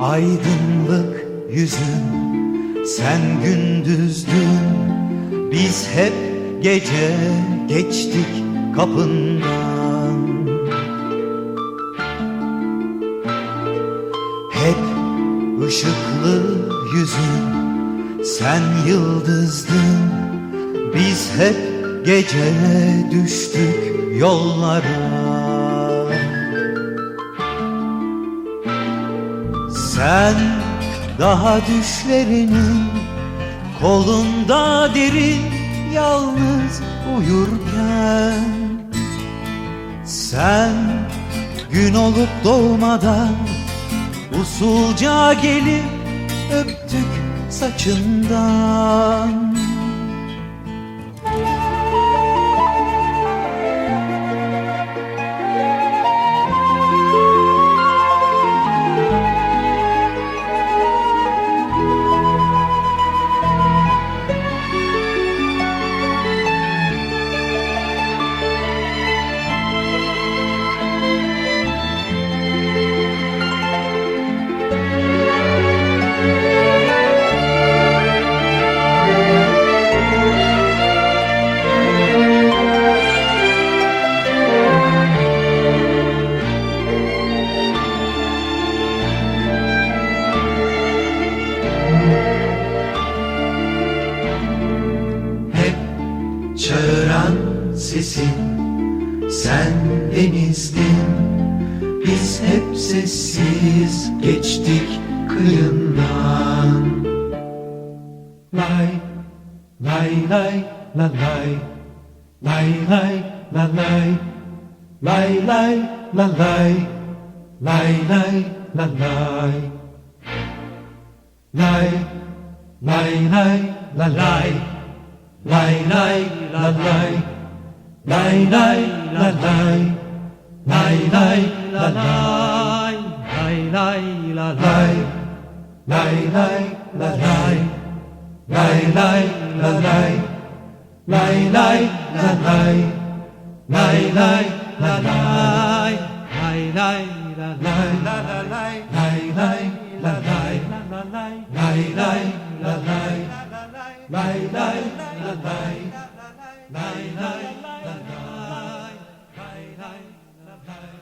aydınlık yüzün Sen gündüzdün. Biz hep gece geçtik kapından. Hep ışıklı yüzün Sen yıldızdın. Biz hep gece düştük yollara Sen daha düşlerinin kolunda derin yalnız uyurken Sen gün olup doğmadan usulca gelip öptük saçından çağıran sesin Sen denizdin Biz hep sessiz geçtik kıyından. Lay, lay, lay, la lay, lay, lay, la lay, lay, lay, la lay, lay, lay, la lay, lay, lay, lay, la lay, lay, lay, la lay, lay, lay, la lay, lay, lay, la lay, lay, lay, la lay, lay, lay, la lay. Lay lay la lay Lay lay la lay Lay lay la lay Lay lay la lay la la lay Lay lay la lay la la lay Lay lay la lay Lay lay la lay Lay lay la lay Lay lay la lay